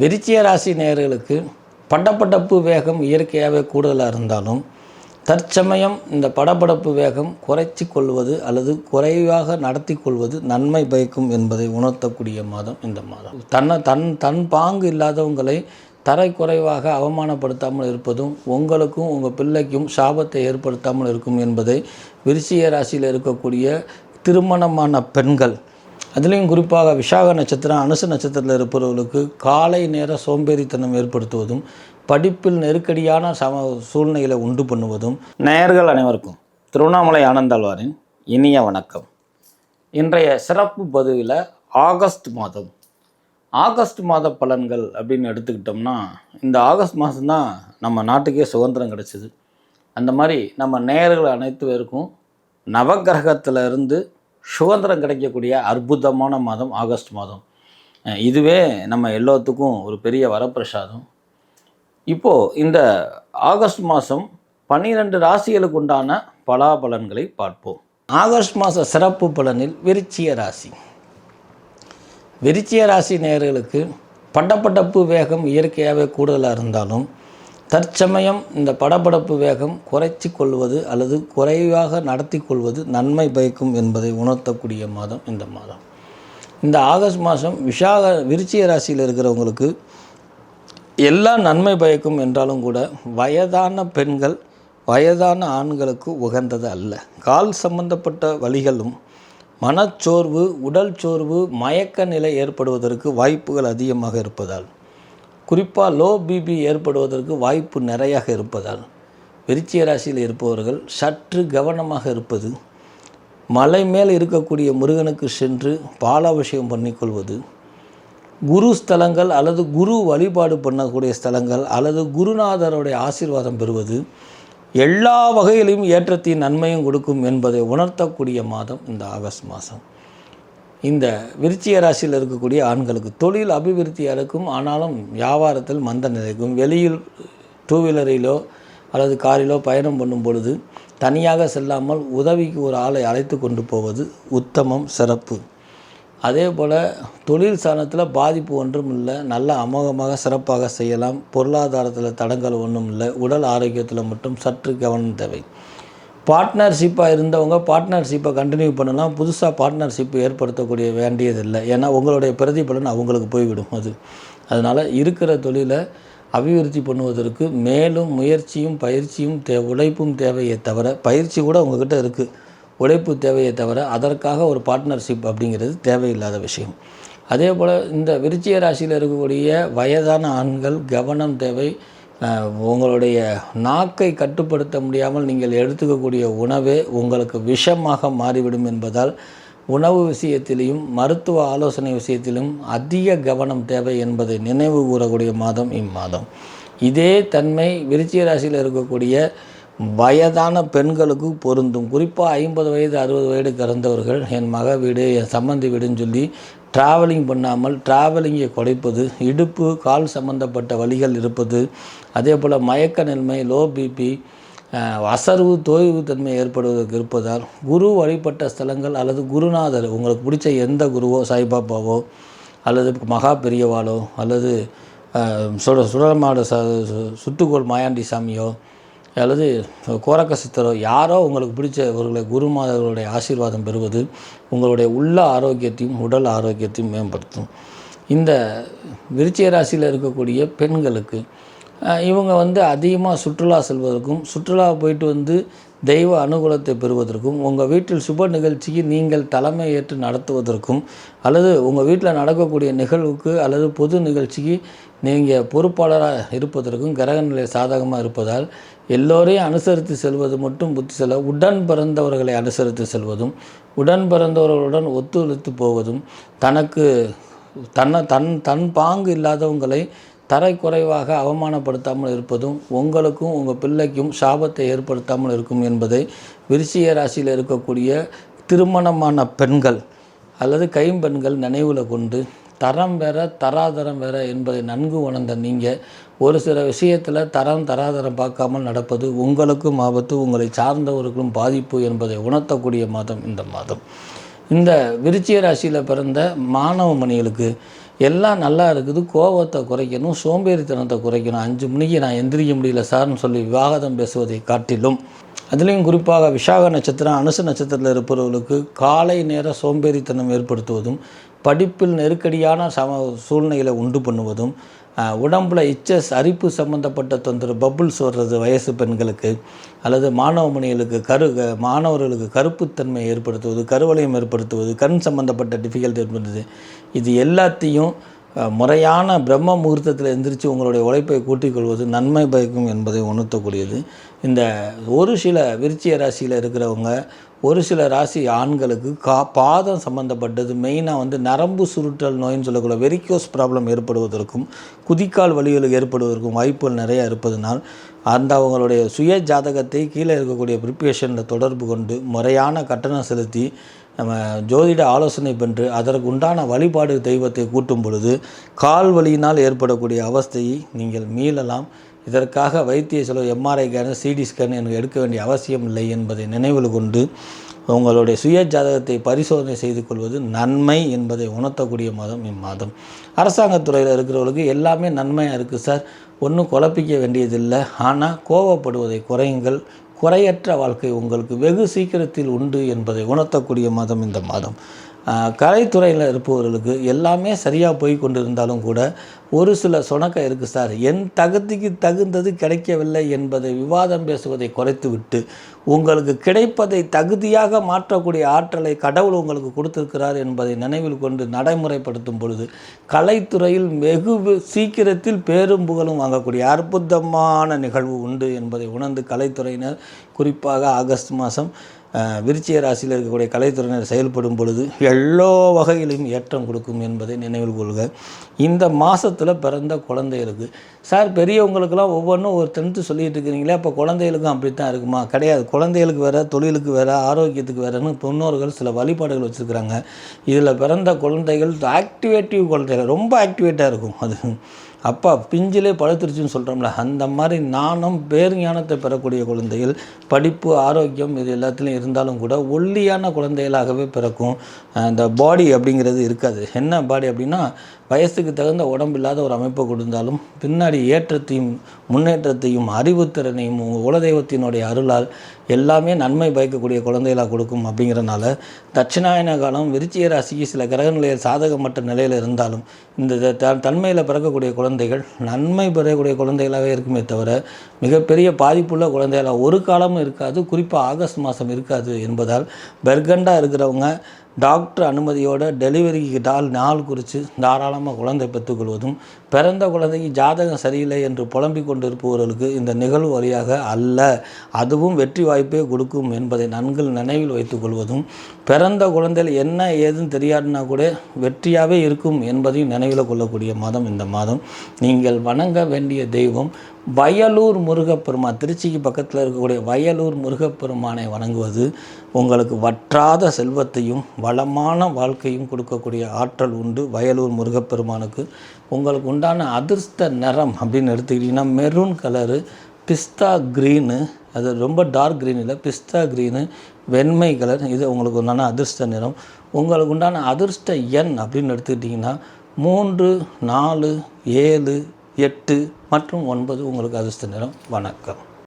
விருச்சிய ராசி நேயர்களுக்கு படப்படப்பு வேகம் இயற்கையாகவே கூடுதலாக இருந்தாலும் தற்சமயம் இந்த படபடப்பு வேகம் குறைச்சி கொள்வது அல்லது குறைவாக நடத்தி கொள்வது நன்மை பயக்கும் என்பதை உணர்த்தக்கூடிய மாதம் இந்த மாதம். தன்னை தன் தன் பாங்கு இல்லாதவங்களை தரை குறைவாக அவமானப்படுத்தாமல் இருப்பதும் உங்களுக்கும் உங்கள் பிள்ளைக்கும் சாபத்தை ஏற்படுத்தாமல் இருக்கும் என்பதை விருச்சிய ராசியில் இருக்கக்கூடிய திருமணமான பெண்கள் அதுலேயும் குறிப்பாக விசாக நட்சத்திரம் அனுச நட்சத்திரத்தில் இருப்பவர்களுக்கு காலை நேர சோம்பேறித்தனம் ஏற்படுத்துவதும் படிப்பில் நெருக்கடியான சம சூழ்நிலைகளை உண்டு பண்ணுவதும். நேயர்கள் அனைவருக்கும் திருவண்ணாமலை ஆனந்தாழ்வாரின் இனிய வணக்கம். இன்றைய சிறப்பு பதிவில் ஆகஸ்ட் மாதம். ஆகஸ்ட் மாத பலன்கள் அப்படின்னு எடுத்துக்கிட்டோம்னா இந்த ஆகஸ்ட் மாதம்தான் நம்ம நாட்டுக்கே சுதந்திரம் கிடச்சிது. அந்த மாதிரி நம்ம நேயர்கள் அனைத்து பேருக்கும் நவகிரகத்தில் இருந்து சுதந்திரம் கிடைக்கக்கூடிய அற்புதமான மாதம் ஆகஸ்ட் மாதம். இதுவே நம்ம எல்லாத்துக்கும் ஒரு பெரிய வரப்பிரசாதம். இப்போது இந்த ஆகஸ்ட் மாதம் பன்னிரெண்டு ராசிகளுக்கு உண்டான பலாபலன்களை பார்ப்போம். ஆகஸ்ட் மாத சிறப்பு பலனில் விருச்சிய ராசி. விருச்சிய ராசி நேயர்களுக்கு பட்டப்பட்டப்பு வேகம் இயற்கையாகவே கூடுதலாக இருந்தாலும் தற்சமயம் இந்த படபடப்பு வேகம் குறைச்சி கொள்வது அல்லது குறைவாக நடத்தி கொள்வது நன்மை பயக்கும் என்பதை உணர்த்தக்கூடிய மாதம் இந்த மாதம். இந்த ஆகஸ்ட் மாதம் விஷாக விருச்சிய ராசியில் இருக்கிறவங்களுக்கு எல்லாம் நன்மை பயக்கும் என்றாலும் கூட வயதான பெண்கள் வயதான ஆண்களுக்கு உகந்தது அல்ல. கால் சம்பந்தப்பட்ட வழிகளும் மனச்சோர்வு உடல் சோர்வு மயக்க நிலை ஏற்படுவதற்கு வாய்ப்புகள் அதிகமாக இருப்பதால் குறிப்பாக லோ பிபி ஏற்படுவதற்கு வாய்ப்பு நிறையாக இருப்பதால் விருச்சிய ராசியில் இருப்பவர்கள் சற்று கவனமாக இருப்பது மலை மேல் இருக்கக்கூடிய முருகனுக்கு சென்று பாலாபிஷேகம் பண்ணிக்கொள்வது குரு ஸ்தலங்கள் அல்லது குரு வழிபாடு பண்ணக்கூடிய ஸ்தலங்கள் அல்லது குருநாதருடைய ஆசீர்வாதம் பெறுவது எல்லா வகையிலும் ஏற்றத்தின் நன்மையும் கொடுக்கும் என்பதை உணர்த்தக்கூடிய மாதம் இந்த ஆகஸ்ட் மாதம். இந்த விருச்சிய ராசியில் இருக்கக்கூடிய ஆண்களுக்கு தொழில் அபிவிருத்தியாக இருக்கும் ஆனாலும் வியாபாரத்தில் மந்த நிலைக்கும். வெளியில் டூ வீலரிலோ அல்லது காரிலோ பயணம் பண்ணும் பொழுது தனியாக செல்லாமல் உதவிக்கு ஒரு ஆளை அழைத்து கொண்டு போவது உத்தமம் சிறப்பு. அதே போல் தொழில் சாணத்தில் பாதிப்பு ஒன்றும் இல்லை. நல்ல அமோகமாக சிறப்பாக செய்யலாம். பொருளாதாரத்தில் தடங்கள் ஒன்றும் இல்லை. உடல் ஆரோக்கியத்தில் மட்டும் சற்று கவனம் தேவை. பார்ட்னர்ஷிப்பாக இருந்தவங்க பார்ட்னர்ஷிப்பை கண்டினியூ பண்ணலாம். புதுசாக பார்ட்னர்ஷிப் ஏற்படுத்தக்கூடிய வேண்டியதில்லை ஏன்னா உங்களுடைய பிரதிபலன் அவங்களுக்கு போய்விடும் அது. அதனால் இருக்கிற தொழிலை அபிவிருத்தி பண்ணுவதற்கு மேலும் முயற்சியும் பயிற்சியும் தே உழைப்பும் தேவையை தவிர பயிற்சி கூட உங்ககிட்ட இருக்குது உழைப்பு தேவையை தவிர அதற்காக ஒரு பார்ட்னர்ஷிப் அப்படிங்கிறது தேவையில்லாத விஷயம். அதே போல் இந்த விருச்சிய ராசியில் இருக்கக்கூடிய வயதான ஆண்கள் கவனம் தேவை உங்களுடைய நாக்கை கட்டுப்படுத்த முடியாமல் நீங்கள் எடுத்துக்கக்கூடிய உணவே உங்களுக்கு விஷமாக மாறிவிடும் என்பதால் உணவு விஷயத்திலையும் மருத்துவ ஆலோசனை விஷயத்திலும் அதிக கவனம் தேவை என்பதை நினைவு கூறக்கூடிய மாதம் இம்மாதம். இதே தன்மை விருச்சிக ராசியில் இருக்கக்கூடிய வயதான பெண்களுக்கு பொருந்தும். குறிப்பாக ஐம்பது வயது அறுபது வயது கடந்தவர்கள் என் மக வீடு என் சம்மந்தி வீடுன்னு சொல்லி ட்ராவலிங் பண்ணாமல் ட்ராவலிங்கை குறைப்பது இடுப்பு கால் சம்பந்தப்பட்ட வழிகள் இருப்பது அதே போல் மயக்க நிலைமை லோ பிபி அசர்வு தோய்வு தன்மை ஏற்படுவதற்கு இருப்பதால் குரு வழிபட்ட ஸ்தலங்கள் அல்லது குருநாதர் உங்களுக்கு பிடிச்ச எந்த குருவோ சாய்பாபாவோ அல்லது மகா பெரியவாளோ அல்லது சுட சுடலமாட ச சுட்டுக்கோள் மாயாண்டி சாமியோ அல்லது கோரக்க சித்தரோ யாரோ உங்களுக்கு பிடிச்ச இவர்களை குருமாதர்களுடைய ஆசீர்வாதம் பெறுவது உங்களுடைய உள்ள ஆரோக்கியத்தையும் உடல் ஆரோக்கியத்தையும் மேம்படுத்தும். இந்த விருச்சிக ராசியில் இருக்கக்கூடிய பெண்களுக்கு இவங்க வந்து அதிகமாக சுற்றுலா செல்வதற்கும் சுற்றுலா போயிட்டு வந்து தெய்வ அனுகூலத்தை பெறுவதற்கும் உங்கள் வீட்டில் சுப நிகழ்ச்சிக்கு நீங்கள் தலைமை ஏற்று நடத்துவதற்கும் அல்லது உங்கள் வீட்டில் நடக்கக்கூடிய நிகழ்வுக்கு அல்லது பொது நிகழ்ச்சிக்கு நீங்கள் பொறுப்பாளராக இருப்பதற்கும் கிரகநிலை சாதகமாக இருப்பதால் எல்லோரையும் அனுசரித்து செல்வது மட்டும் புத்தி செல்ல உடன் பிறந்தவர்களை அனுசரித்து செல்வதும் உடன் பிறந்தவர்களுடன் ஒத்துழைத்து போவதும் தனக்கு தன்னை தன் தன் பாங்கு இல்லாதவங்களை தரை குறைவாக அவமானப்படுத்தாமல் இருப்பதும் உங்களுக்கும் உங்கள் பிள்ளைக்கும் சாபத்தை ஏற்படுத்தாமல் இருக்கும் என்பதை விருச்சிக ராசியில் இருக்கக்கூடிய திருமணமான பெண்கள் அல்லது கைம்பெண்கள் நினைவில் கொண்டு தரம் வேற தராதரம் வேற என்பதை நன்கு உணர்ந்த நீங்கள் ஒரு சில விஷயத்தில் தரம் தராதரம் பார்க்காமல் நடப்பது உங்களுக்கும் ஆபத்து உங்களை சார்ந்தவர்களுக்கும் பாதிப்பு என்பதை உணர்த்தக்கூடிய மாதம் இந்த மாதம். இந்த விருச்சிக ராசியில் பிறந்த மாணவ மணிகளுக்கு எல்லாம் நல்லா இருக்குது கோபத்தை குறைக்கணும் சோம்பேறித்தனத்தை குறைக்கணும். அஞ்சு மணிக்கு நான் எந்திரிக்க முடியல சார்னு சொல்லி விவாகதம் பேசுவதை காட்டிலும். அதுலேயும் குறிப்பாக விசாக நட்சத்திரம் அனுச நட்சத்திரத்தில் இருப்பவர்களுக்கு காலை நேர சோம்பேறித்தனம் ஏற்படுத்துவதும் படிப்பில் நெருக்கடியான சம சூழ்நிலைகளை உண்டு பண்ணுவதும் உடம்பில் உடம்புல இச்சஸ் அரிப்பு சம்பந்தப்பட்ட தொந்தரவு பபுள்ஸ் வர்றது வயசு பெண்களுக்கு அல்லது மாணவ மணிகளுக்கு கரு மாணவர்களுக்கு கருப்புத்தன்மை ஏற்படுத்துவது கருவளையம் ஏற்படுத்துவது கண் சம்பந்தப்பட்ட டிஃபிகல்ட் ஏற்படுத்துது இது எல்லாத்தையும் முறையான பிரம்ம முகூர்த்தத்தில் எந்திரிச்சு உங்களுடைய உழைப்பை கூட்டிக் கொள்வது நன்மை பயக்கும் என்பதை உணர்த்தக்கூடியது. இந்த ஒரு சில விருச்சிய ராசியில் இருக்கிறவங்க ஒரு சில ராசி ஆண்களுக்கு கா பாதம் சம்பந்தப்பட்டது மெயினாக வந்து நரம்பு சுருட்டல் நோயின்னு சொல்லக்கூடிய வெரிக்கோஸ் ப்ராப்ளம் ஏற்படுவதற்கும் குதிக்கால் வலிகள் ஏற்படுவதற்கும் வாய்ப்புகள் நிறையா இருப்பதனால் அந்த அவங்களுடைய சுய ஜாதகத்தை கீழே இருக்கக்கூடிய ப்ரிப்பரேஷனில் தொடர்பு கொண்டு முறையான கட்டணம் செலுத்தி நம்ம ஜோதிட ஆலோசனை பெற்று அதற்கு உண்டான வழிபாடு தெய்வத்தை கூட்டும் பொழுது கால் வலியினால் ஏற்படக்கூடிய அவஸ்தையை நீங்கள் மீளலாம். இதற்காக வைத்திய செலவு எம்ஆர்ஐ ஸ்கேன் சிடி ஸ்கேன் எனக்கு எடுக்க வேண்டிய அவசியம் இல்லை என்பதை நினைவில் கொண்டு உங்களுடைய சுய ஜாதகத்தை பரிசோதனை செய்து கொள்வது நன்மை என்பதை உணர்த்தக்கூடிய மாதம் இம்மாதம். அரசாங்கத்துறையில் இருக்கிறவர்களுக்கு எல்லாமே நன்மையாக இருக்குது சார் ஒன்றும் குழப்பிக்க வேண்டியதில்லை. ஆனால் கோவப்படுவதை குறையுங்கள். குறையற்ற வாழ்க்கை உங்களுக்கு வெகு சீக்கிரத்தில் உண்டு என்பதை உணர்த்தக்கூடிய மாதம் இந்த மாதம். கலைத்துறையில் இருப்பவர்களுக்கு எல்லாமே சரியாக போய் கொண்டிருந்தாலும் கூட ஒரு சில சொணக்கம் இருக்குது சார். என் தகுதிக்கு தகுந்தது கிடைக்கவில்லை என்பதை விவாதம் பேசுவதை குறைத்துவிட்டு உங்களுக்கு கிடைப்பதை தகுதியாக மாற்றக்கூடிய ஆற்றலை கடவுள் உங்களுக்கு கொடுத்திருக்கிறார் என்பதை நினைவில் கொண்டு நடைமுறைப்படுத்தும் பொழுது கலைத்துறையில் வெகு சீக்கிரத்தில் பேரும் புகழும் வாங்கக்கூடிய அற்புதமான நிகழ்வு உண்டு என்பதை உணர்ந்து கலைத்துறையினர் குறிப்பாக ஆகஸ்ட் மாதம் விருச்சிய ராசியில் இருக்கக்கூடிய கலைத்துறையினர் செயல்படும் பொழுது எல்லா வகையிலும் ஏற்றம் கொடுக்கும் என்பதை நினைவில் கொள்க. இந்த மாதத்தில் பிறந்த குழந்தைகளுக்கு சார் பெரியவங்களுக்கெல்லாம் ஒவ்வொன்றும் ஒரு டென்த்து சொல்லிட்டு இருக்கிறீங்களே அப்போ குழந்தைகளுக்கும் அப்படி தான் இருக்குமா? கிடையாது. குழந்தைகளுக்கு வேறு தொழிலுக்கு வேறு ஆரோக்கியத்துக்கு வேறுன்னு முன்னோர்கள் சில வழிபாடுகள் வச்சுருக்கிறாங்க. இதில் பிறந்த குழந்தைகள் ஆக்டிவேட்டிவ் குழந்தைகள். ரொம்ப ஆக்டிவேட்டாக இருக்கும் அது. அப்பா பிஞ்சிலே பழுத்துருச்சுன்னு சொல்கிறோம்ல அந்த மாதிரி நாணம் பேருஞானத்தை பெறக்கூடிய குழந்தைகள் படிப்பு ஆரோக்கியம் இது எல்லாத்துலேயும் இருந்தாலும் கூட ஒல்லியான குழந்தைகளாகவே பிறக்கும். அந்த பாடி அப்படிங்கிறது இருக்காது. என்ன பாடி அப்படின்னா வயசுக்கு தகுந்த உடம்பு இல்லாத ஒரு அமைப்பை கொடுத்தாலும் பின்னாடி ஏற்றத்தையும் முன்னேற்றத்தையும் அறிவுத்திறனையும் உங்கள் குலதெய்வத்தினுடைய அருளால் எல்லாமே நன்மை பயக்கக்கூடிய குழந்தைகளாக கொடுக்கும் அப்படிங்கிறனால தட்சிணாயன காலம் விருச்சிய ராசிக்கு சில கிரக சாதகமற்ற நிலையில் இருந்தாலும் இந்த தன்மையில் பிறக்கக்கூடிய குழந்தைகள் நன்மை பெறக்கூடிய குழந்தைகளாகவே இருக்குமே தவிர மிகப்பெரிய பாதிப்புள்ள குழந்தைகளாக ஒரு காலமும் இருக்காது குறிப்பாக ஆகஸ்ட் மாதம் இருக்காது என்பதால் பெர்கண்டாக இருக்கிறவங்க டாக்டர் அனுமதியோட டெலிவரிக்கு டால் நாள் குறித்து தாராளமாக குழந்தை பெற்றுக்கொள்வதும் பிறந்த குழந்தைக்கு ஜாதகம் சரியில்லை என்று புலம்பிக் கொண்டிருப்பவர்களுக்கு இந்த நிகழ்வு வழியாக அல்ல. அதுவும் வெற்றி வாய்ப்பே கொடுக்கும் என்பதை நன்கு நினைவில் வைத்துக்கொள்வதும் பிறந்த குழந்தையில் என்ன ஏதுன்னு தெரியாதுன்னா கூட வெற்றியாகவே இருக்கும் என்பதையும் நினைவில் கொள்ளக்கூடிய மாதம் இந்த மாதம். நீங்கள் வணங்க வேண்டிய தெய்வம் வயலூர் முருகப்பெருமான் திருச்சிக்கு பக்கத்தில் இருக்கக்கூடிய வயலூர் முருகப்பெருமானை வணங்குவது உங்களுக்கு வற்றாத செல்வத்தையும் வளமான வாழ்க்கையும் கொடுக்கக்கூடிய ஆற்றல் உண்டு. வயலூர் முருகப்பெருமானுக்கு உங்களுக்கு உண்டான அதிர்ஷ்ட நிறம் அப்படின்னு எடுத்துக்கிட்டிங்கன்னா மெரூன் கலரு பிஸ்தா க்ரீனு அது ரொம்ப டார்க் க்ரீன் இல்லை பிஸ்தா க்ரீனு வெண்மை கலர் இது உங்களுக்கு உண்டான அதிர்ஷ்ட நிறம். உங்களுக்கு உண்டான அதிர்ஷ்ட எண் அப்படின்னு எடுத்துக்கிட்டிங்கன்னா மூன்று நாலு ஏழு எட்டு மற்றும் ஒன்பது உங்களுக்கு அதிர்ஷ்ட நிறம். வணக்கம்.